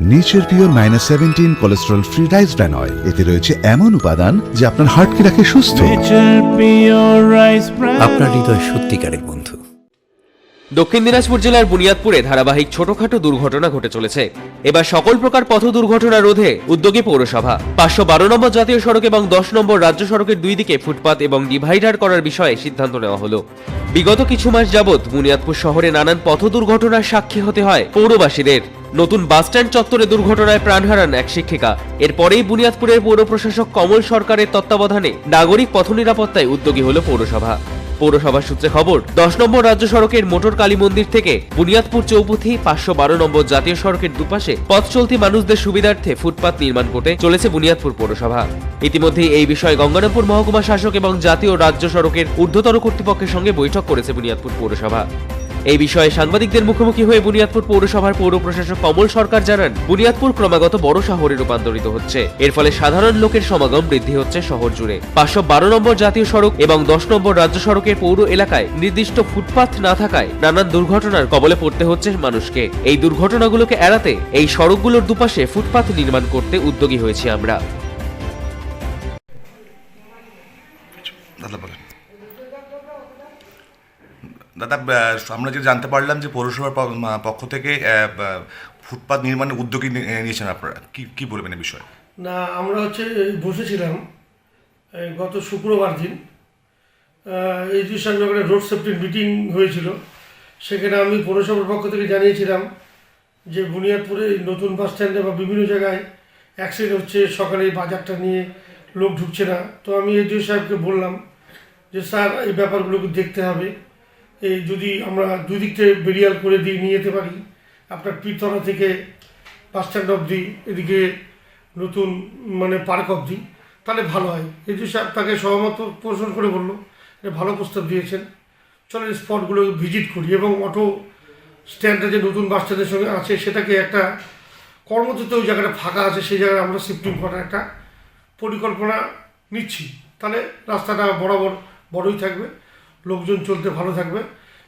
Nature pure minus seventeen cholesterol free rice bran oil এতে রয়েছে এমন উপাদান যা আপনার হার্টকে রাখে সুস্থ. আপনার হৃদয় সত্যিকারের বন্ধু। দক্ষিণ দিনাজপুর জেলার বুনিয়াদপুরে ধারাবাহিক ছোটখাটো দুর্ঘটনা ঘটে চলেছে। এবার সকল প্রকার পথ দুর্ঘটনা রোধে উদ্যোগী পৌরসভা। পাঁচশো বারো নম্বর জাতীয় সড়ক এবং দশ নম্বর রাজ্য সড়কের দুই দিকে ফুটপাত এবং ডিভাইডার করার বিষয়ে সিদ্ধান্ত নেওয়া হলো। বিগত কিছু মাস যাবৎ বুনিয়াদপুর শহরে নানান পথ দুর্ঘটনার সাক্ষী হতে হয় পৌরবাসীদের। নতুন বাসস্ট্যান্ড চত্বরে দুর্ঘটনায় প্রাণ হারান এক শিক্ষিকা। এরপরেই বুনিয়াদপুরের পৌর প্রশাসক কমল সরকারের তত্ত্বাবধানে নাগরিক পথ নিরাপত্তায় উদ্যোগী হল পৌরসভা। পৌরসভা সূত্রে খবর, দশ নম্বর রাজ্য সড়কের মোটর কালী মন্দির থেকে বুনিয়াদপুর চৌপথি পাঁচশো বারো নম্বর জাতীয় সড়কের দুপাশে পথ চলতি মানুষদের সুবিধার্থে ফুটপাত নির্মাণ করতে চলেছে বুনিয়াদপুর পৌরসভা। ইতিমধ্যে এই বিষয়ে গঙ্গারামপুর মহকুমা শাসক এবং জাতীয় রাজ্য সড়কের ঊর্ধ্বতর কর্তৃপক্ষের সঙ্গে বৈঠক করেছে বুনিয়াদপুর পৌরসভা। এই বিষয়ে সাংবাদিকদের মুখোমুখি হয়ে বুনিয়াদপুর পৌরসভার পৌর প্রশাসক কমল সরকার জানান, বুনিয়াদপুর ক্রমাগত বড় শহরে রূপান্তরিত হচ্ছে। এর ফলে সাধারণ লোকের সমাগম বৃদ্ধি হচ্ছে শহর জুড়ে। পাঁচশো বারো নম্বর জাতীয় সড়ক এবং দশ নম্বর রাজ্য সড়কের পৌর এলাকায় নির্দিষ্ট ফুটপাথ না থাকায় নানান দুর্ঘটনার কবলে পড়তে হচ্ছে মানুষকে। এই দুর্ঘটনাগুলোকে এড়াতে এই সড়কগুলোর দুপাশে ফুটপাথ নির্মাণ করতে উদ্যোগী হয়েছি আমরা। দাদা আমরা যে জানতে পারলাম যে পৌরসভার পক্ষ থেকে ফুটপাত নির্মাণের উদ্যোগী নিয়েছেন আপনারা। কি কি বলবেন এই বিষয়ে? না, আমরা হচ্ছে বসেছিলাম গত শুক্রবার দিন। এডুকেশন নগরের রোড সেফটি মিটিং হয়েছিল, সেখানে আমি পৌরসভার পক্ষ থেকে জানিয়েছিলাম যে বুনিয়াদপুরে নতুন বাস স্ট্যান্ডে বা বিভিন্ন জায়গায় অ্যাক্সিডেন্ট হচ্ছে, সকালে এই বাজারটা নিয়ে লোক ঢুকছে না। তো আমি এডিও সাহেবকে বললাম যে, স্যার, এই ব্যাপারগুলোকে দেখতে হবে। এই যদি আমরা দুই দিক থেকে বেরিয়াল করে দিয়ে নিয়ে যেতে পারি, আপনার পিতলা থেকে বাস স্ট্যান্ড অবধি, এদিকে নতুন মানে পার্ক অবধি, তাহলে ভালো হয়। এই যে তাকে সহমত পোষণ করে বলল ভালো প্রস্তাব দিয়েছেন। চলো স্পটগুলো ভিজিট করি এবং অটো স্ট্যান্ডটা যে নতুন বাস স্ট্যান্ডের সঙ্গে আছে, সেটাকে একটা কর্মক্ষেত্রে ওই জায়গাটা ফাঁকা আছে, সেই জায়গায় আমরা শিফটিং করার একটা পরিকল্পনা নিচ্ছি। তাহলে রাস্তাটা বরাবর বড়ই থাকবে। লোকজন চলতে ভালো থাকবে।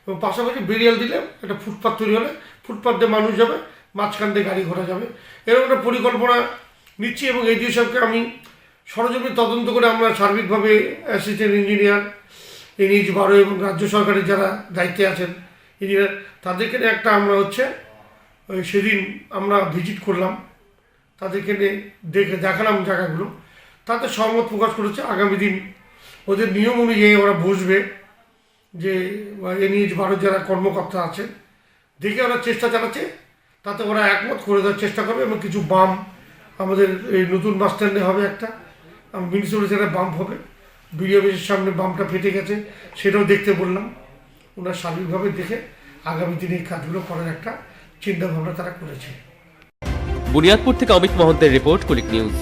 এবং পাশাপাশি বেরিয়াল দিলে একটা ফুটপাথ তৈরি হলে ফুটপাথ দিয়ে মানুষ যাবে, মাঝখান দিয়ে গাড়ি ঘোড়া যাবে। এরকম একটা পরিকল্পনা নিচ্ছি এবং এই সবকে আমি সরজমে তদন্ত করে আমরা সার্বিকভাবে অ্যাসিস্ট্যান্ট ইঞ্জিনিয়ার এনএইচ বারো এবং রাজ্য সরকারের যারা দায়িত্বে আছেন ইঞ্জিনিয়ার তাদেরকে নিয়ে একটা আমরা হচ্ছে ওই সেদিন আমরা ভিজিট করলাম। তাদেরকে নিয়ে দেখে দেখালাম জায়গাগুলো। তাতে সহমত প্রকাশ করেছে আগামী দিন। ওদের নিয়ম অনুযায়ী ওরা বসবে। যে এনএইচ ভারত যারা কর্মকর্তা আছেন দেখে ওরা চেষ্টা চালাচ্ছে। তাতে ওরা একমত করে দেওয়ার চেষ্টা করবে এবং কিছু বাম আমাদের এই নতুন বাস স্ট্যান্ডে হবে একটা। মিউনিসিপ্যালিটি একটা বাম্প হবে, বিডিও অফিসের সামনে বামটা ফেটে গেছে, সেটাও দেখতে বললাম। ওনার সার্বিকভাবে দেখে আগামী দিনে এই কাজগুলো করার একটা চিন্তা ভাবনা তারা করেছে। বুনিয়াদপুর থেকে অমিত মহন্তের রিপোর্ট কুলিক নিউজ।